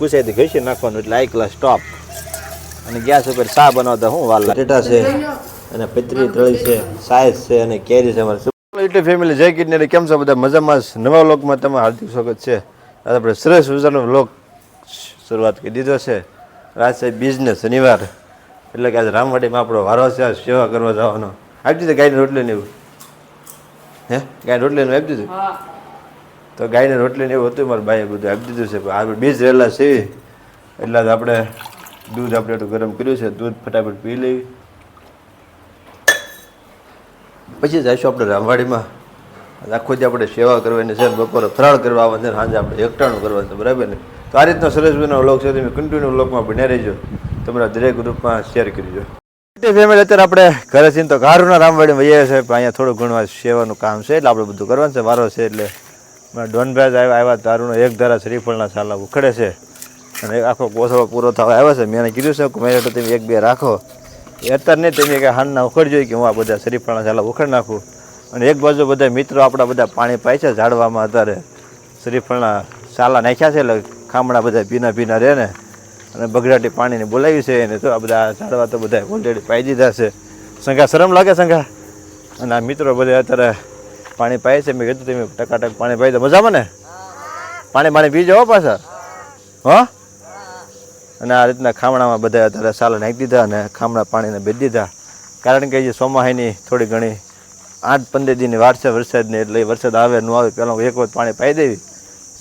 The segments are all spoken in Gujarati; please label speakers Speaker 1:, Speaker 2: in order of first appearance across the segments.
Speaker 1: કુસાઈથી ઘસી નાખવાનું એટલે આઈ ક્લાસ સ્ટોપ અને ગેસ ઉપર ચા બનાવતા હું વાલ ટેટા છે અને પતરી તળી છે સાઈઝ છે અને કેરી છે અમારે. યુટ્યુબ ફેમિલી જય કિડની કેમ છો બધા? મજામાં નવા વ્લોગમાં તમારું હાર્દિક સ્વાગત છે. આજે આપણે શ્રેષ્ઠ મજાનો વ્લોગ શરૂઆત કરી દીધો છે. રાત છે બિઝનેસ શનિવાર. એટલે કે આજે રામવાડીમાં આપણો વારો છે આ સેવા કરવા જવાનો. આપી દીધું ગાયને રોટલી ને એવું? હે? ગાયને રોટલી ને આપી દીધું? તો ગાયને રોટલી ને એવું હતું, મારા ભાઈએ બધું આપી દીધું છે. પણ આપણે બીજ રહેલા છે. એટલે જ આપણે દૂધ આપણે એટલું ગરમ કર્યું છે. દૂધ ફટાફટ પી લેવી પછી જઈશું આપણે રામવાડીમાં. આખો જે આપણે સેવા કરવાની છે બપોરે ફરાળ કરવા આવવાનું છે સાંજે આપણે એકટાણું કરવાનું છે. બરાબર ને? તો આ રીતનો સરસ મજાનો વ્લોગ છે. તમે કન્ટિન્યુ વ્લોગમાં બન્યા રહેજો. તમારા દરેક ગ્રુપમાં શેર કરજો. ફેમિલી અત્યારે આપણે ઘરે છીએ તો ઘારુના રામવાડીમાં જઈએ છે. અહીંયા થોડું ઘણું સેવાનું કામ છે એટલે આપણે બધું કરવાનું છે. વારો છે એટલે ડોનભાઈ આવ્યા આવ્યા તારું એક ધારા શ્રીફળના સાલા ઉખડે છે. અને આખો કોથળો પૂરો થવા આવ્યો છે. મેં કીધું છે કે મેં તો તમે એક બે રાખો. એ અત્યારે નહીં, તમે કે હાનના ઉખડજો કે હું આ બધા શ્રીફળના સાલા ઉખડ નાખું. અને એક બાજુ બધા મિત્રો આપણા બધા પાણી પાય છે ઝાડવામાં અત્યારે. શ્રીફળના સાલા નાખ્યા છે એટલે ખામણા બધા ભીના ભીના રહે ને. અને બગડાટી પાણીને બોલાવી છે એને. તો આ બધા ઝાડવા તો બધા ઓલરેડી પાઈ દીધા છે. સંઘા, શરમ લાગે સંઘા? અને આ મિત્રો બધા અત્યારે પાણી પાય છે, મેં કીધું તમે ટકાટક પાણી પાઈ તો મજામાં ને? પાણી પાણી પીજો હો પાછા. હો? અને આ રીતના ખામણામાં બધા અત્યારે સાલ નાખી દીધા અને ખામણા પાણીને બેસી દીધા. કારણ કે જે સોમાહીની થોડી ઘણી આઠ પંદર દિનની વાર છે વરસાદની, એટલે વરસાદ આવે ન આવે પહેલાં એક વખત પાણી પાઈ દેવી.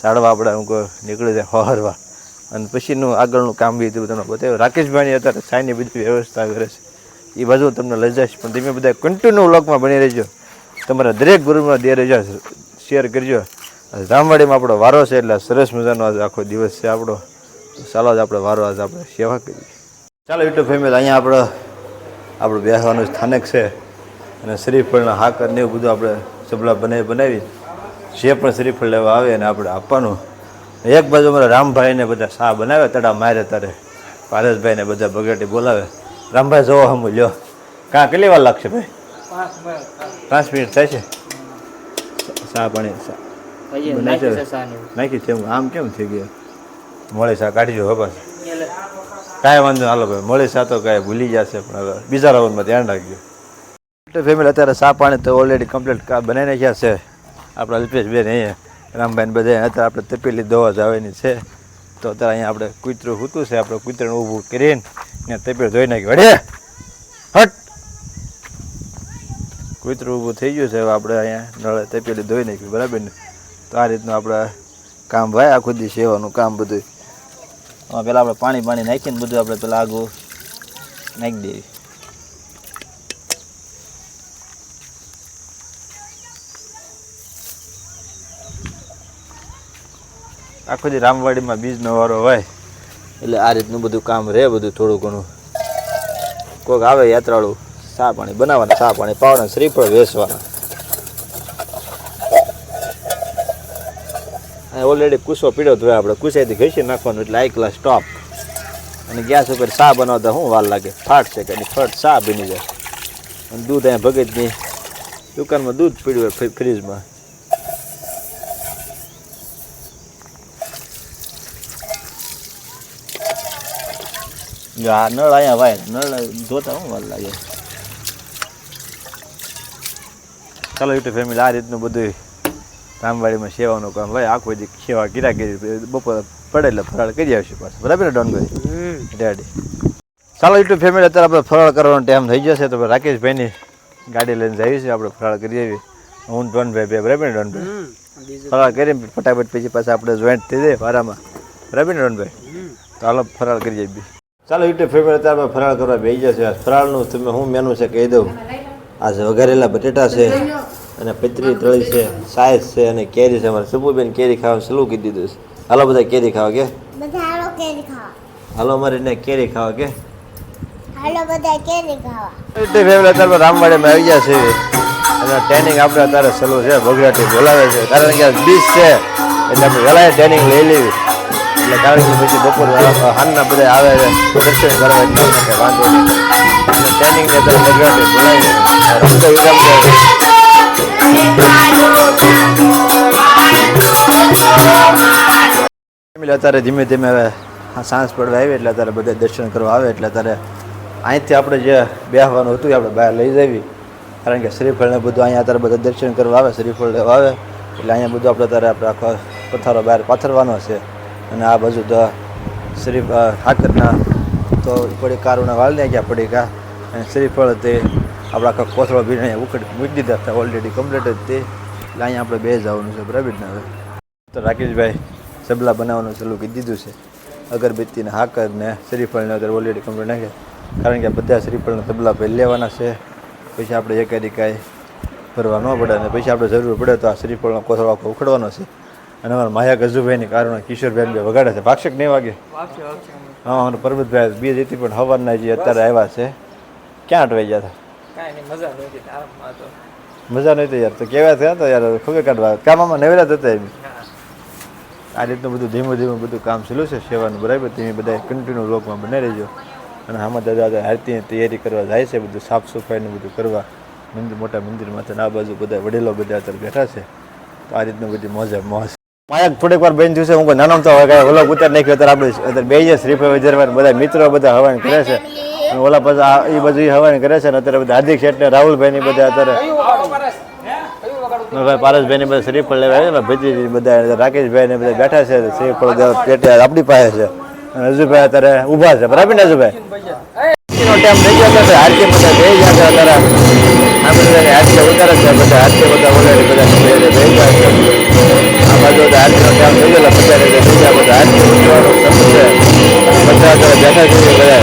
Speaker 1: સાડવા આપણે હું નીકળી જાય હોહરવા અને પછીનું આગળનું કામ બી હતું તમને બતાવ્યું. રાકેશભાઈની અત્યારે સાયની બધી વ્યવસ્થા કરે છે. એ બાજુ તમને લઈ જઈશ, પણ તમે બધા કન્ટિન્યુ લોકમાં બની રહેજો. તમારા દરેક ગ્રુપમાં દે શેર કરજો. રામવાડીમાં આપણો વારો છે એટલે સરસ મજાનો આજે આખો દિવસ છે આપણો. ચાલો જ આપણે વારો આજે આપણે સેવા કરીએ. ચાલો એટલું ફેમિલી અહીંયા આપણો આપણું બેસવાનું સ્થાનક છે. અને શ્રીફળના હાકર ને એવું બધું આપણે સબલા બનાવી બનાવી. જે પણ શ્રીફળ લેવા આવે અને આપણે આપવાનું. એક બાજુ અમારા રામભાઈને બધા શા બનાવે? તડા મારે તારે. પારસભાઈને બધા બગેટી બોલાવે. રામભાઈ, જોવો હમ, લ્યો. કાં કેટલી વાર લાગશે ભાઈ? પાંચ મિનિટ થાય છે? સા પાણી છે? નાખી છે આમ કેમ થઈ ગયો? મળે સા કાઢી જો હપાસ કાંઈ વાંધો હાલો ભાઈ. મળે શા તો કાંઈ ભૂલી જશે પણ હવે બીજા રાઉન્ડમાં ધ્યાન રાખજો. એટલે ફેમિલી અત્યારે સા પાણી તો ઓલરેડી કમ્પ્લીટ બનાવી નાખ્યા છે. આપણા અલ્પેશબેન અહીંયા રામભાઈને બધા અત્યારે આપણે તપેલી દવા જવાની છે. તો અત્યારે અહીંયા આપણે કૂતરું હૂતું છે આપણે કૂતરાને ઊભું કરીને ને તપેલ ધોઈ નાખ્યું અડે હટ! કૂતરું ઊભું થઈ ગયું છે આપણે અહીંયા નળે તપેલી ધોઈ નાખ્યું બરાબર ને? તો આ રીતનું આપણે કામ ભાઈ આખું દી સેવાનું કામ બધું આમાં પહેલાં આપણે પાણી પાણી નાખીને બધું આપણે પેલા આગું નાખી દઈએ આખો દી રામવાડીમાં બીજનો વારો હોય, એટલે આ રીતનું બધું કામ રહે બધું થોડું ઘણું. કોઈક આવે યાત્રાળુ. ચા પાણી બનાવવાના, ચા પાણી પાવાના શ્રીફળ વેચવાના ઓલરેડી કુસો પીડ્યો તો આપણે, કુસાઈથી ઘસી નાખવાનું એટલે આઈ ક્લાસ ટોપ અને ગેસ ઉપર ચા બનાવતા શું વાર લાગે? ફાટ છે કે ફટ ચા બની જાય. અને દૂધ અહીંયા ભગતની દુકાનમાં દૂધ પીડ્યું હોય ફ્રીજમાં. નળ અહીંયા વાય નળ જોતા હું વાર લાગે? ચાલો યુટ્યુબ ફેમિલી આ રીતનું બધું રામવાડીમાં સેવાનું કામ હોય. આખો જે સેવા ગીરા કરી બપોર પડે એટલે ફરાળ કરી આવશું પાછું. બરાબર ને ડોનભાઈ? ડેડી ચાલો યુટ્યુબ ફેમિલી અત્યારે આપણે ફરાળ કરવાનો ટાઈમ થઈ જશે તો રાકેશભાઈની ગાડી લઈને જઈએ છીએ. આપણે ફરાળ કરી આવી હું ડોનભાઈ બે બરાબર ને ડોનભાઈ? ફરાળ કરીને ફટાફટ પછી પાછા આપણે જોઈન્ટ થઈ જાય વારામાં. બરાબર ને ડોનભાઈ? હાલો ફરાળ કરી જઈએ ચાલો યુટ્યુબ ફેમિલી અત્યારે આપણે ફરાળ કરવા બેસી જશે ફરાળનું તમે હું મેનુ છે કહી દઉં. આ વઘારેલા બટેટા છે. અને પતરી તળી છે સાઈઝ છે અને કેરી છે. અમારે સુપુબેન કેરી ખાવા સલું કીધી દીધું છે. હાલો બધા કેરી ખાવા કે?
Speaker 2: હાલો
Speaker 1: અમારે એને કેરી ખાવા કે?
Speaker 2: હાલો બધા કેરી ખાવા.
Speaker 1: યુટ્યુબ ફેમિલી અત્યારે રામવાડીમાં આવી ગયા છે અને ટ્રેનિંગ આપણે અત્યારે સલું છે બગડાટી બોલાવે છે. કારણ કે બીચ છે એટલે આપણે વહેલા ટ્રેનિંગ લઈ લેવી. એટલે કારણ કે પછી બપોર હાનના બધા આવે છે દર્શન કરવા એટલે વાંધો નહીં. ટ્રેનિંગ અત્યારે બગડાટી બોલાવી રમતો વિરામ એટલે અત્યારે ધીમે ધીમે હવે સાંજ પડવા આવી એટલે અત્યારે બધા દર્શન કરવા આવે એટલે અત્યારે અહીંથી આપણે જે બેહવાનું હતું એ આપણે બહાર લઈ જવી. કારણ કે શ્રીફળને બધું અહીંયા અત્યારે બધા દર્શન કરવા આવે, શ્રીફળ લેવા આવે. એટલે અહીંયા બધું આપણે અત્યારે આપણે આખો પથારો બહાર પાથરવાનો છે. અને આ બાજુ તો શ્રી ઠાકરના તો પડી કારુના વાળને ગયા પડી કા અને શ્રીફળ તે આપણા આખા કોથળો બીને અહીંયા ઉકળી મૂકી દીધા હતા ઓલરેડી કમ્પ્લીટ જ તે. એટલે અહીંયા આપણે બે જવાનું છે બરાબર ને હવે? તો રાકેશભાઈ સબલા બનાવવાનું ચાલુ કરી દીધું છે. અગરબત્તીને હાકર ને શ્રીફળને અત્યારે ઓલરેડી કમ્પ્લીટ નાખે કારણ કે બધા શ્રીફળના તબલા પહેલી લેવાના છે. પછી આપણે એકાદી કાંઈ ભરવા ન પડે અને પછી આપણે જરૂર પડે તો આ શ્રીફળનો કોથળો આખો ઉખડવાનો છે. અને અમારા માયા ગજુભાઈની કારણે કિશોરભાઈ બે વગાડે છે. ભાક્ષક નહીં વાગે? હા અને પરબતભાઈ બે જેથી પણ હવારના જે અત્યારે આવ્યા છે ક્યાં અટવાઈ ગયા હતા?
Speaker 3: કાંઈ નહીં મજા નહોતી આરામમાં તો.
Speaker 1: મજા નહીં તો યાર તો કેવા થયા તો યાર ખબર કાઢવા. કામમાં નવેરા થતા એમ. આ રીતનું બધું ધીમું ધીમું બધું કામ ચાલુ છે સેવાનું બરાબર તમે બધા કન્ટિન્યુ લોકમાં બને રહેજો અને આમાં દાદા દાદા આરતીની તૈયારી કરવા જાય છે બધું સાફ સફાઈનું બધું કરવા. મંદિર મોટા મંદિરમાં આ બાજુ બધા વડીલો બધા અત્યારે બેઠા છે. તો આ રીતનું બધી મોજે મોજ. માયા થોડીક વાર બેન છે, હું કોઈ નાનો તો હવે કાંઈ ઓલો ઉતાર નાખ્યો, અત્યારે આપણે અત્યારે બે જ શ્રીફળ બધા મિત્રો બધા હવાન કરે છે. અને ઓલા પાછા એ બધું હવાન કરે છે અને અત્યારે બધા હાર્દિક શેઠ ને રાહુલભાઈ ની બધા અત્યારે ભાઈ પારસભાઈ ને બધા શ્રીફળ લેવા આવ્યા ભજીજી બધા રાકેશભાઈ ને બધા બેઠા છે શ્રીફળ પેટે આપણી પાસે છે. અને હજુભાઈ અત્યારે ઊભા છે, બરાબર ને હજુભાઈ? નો ટાઈમ થઈ ગયો તો આરતી બધા બે ગયા છે, અત્યારે. આ બધા આરતી ઉતારે છે, બધા આરતી બધા બધા ગયા છે. આરતીનો ટાઈમ થઈ ગયેલો પચાસ રીતે થઈ બધા ઉતરવાનો અને બધા અત્યારે બેઠા છે બધા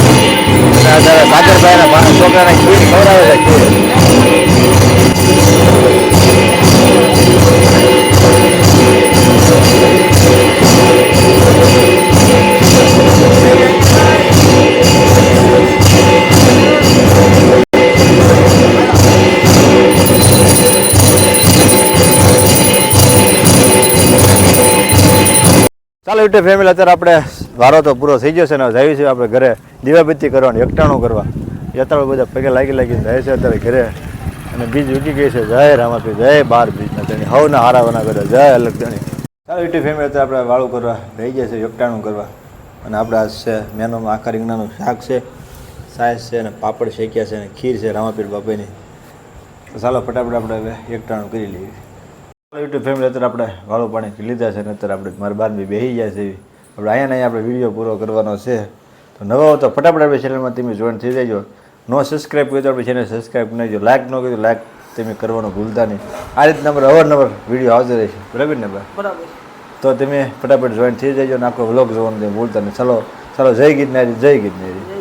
Speaker 1: અત્યારે સાગરભાઈના ભા- છોકરાને ખીર ખવડાવે છે. ચાલો એટલે ફેમિલી અત્યારે આપણે વારો તો પૂરો થઈ ગયો છે ને જઈએ છીએ આપણે ઘરે દીવાબત્તી કરવાની, એકટાણું કરવા. યાત્રાળુ બધા પગે લાગી લાગીને જાય છે અત્યારે ઘરે. અને બીજ ઉગી ગઈ છે. જય રામાપી, જય બાર બીજના તેની હવના હારાવાના કરે જય અલગ તેની ચાલો એટલે ફેમિલી અત્યારે આપણે વાળું કરવા રહી ગયા છે, એકટાણું કરવા. અને આપણે આ છે મેનોમાં આખા રીંગણાનું શાક છે સાયસ છે અને પાપડ શેક્યા છે અને ખીર છે રામાપીર બાપાની. ચાલો ફટાફટ આપણે હવે એકટાણું કરી લઈએ. યુટ્યુબ ફેમિલી અત્યારે આપણે વાળું પાણી લીધા છે ને અત્યારે આપણે મારી બાર બી બેસી જાય છે. આપણે અહીંયા અહીંયા આપણે વીડિયો પૂરો કરવાનો છે. તો નવા હો તો ફટાફટ આપણે ચેનલમાં તમે જોઈન થઈ જજો. નો સબસ્ક્રાઈબ કર્યો તો આપણે ચેનલ સબસ્ક્રાઈબ કરી જો લાઈક ન કર્યું લાઈક તમે કરવાનું ભૂલતા નહીં. આ રીતના આપણે અવારનવાર વીડિયો આવતો રહેશે બરાબર ને ભાઈ
Speaker 3: બરાબર.
Speaker 1: તો તમે ફટાફટ જોઈન થઈ જજો અને આખો વ્લોગ જોવાનું તમે ભૂલતા નહીં. ચાલો ચાલો જય ગીતનારી જય ગીતનારી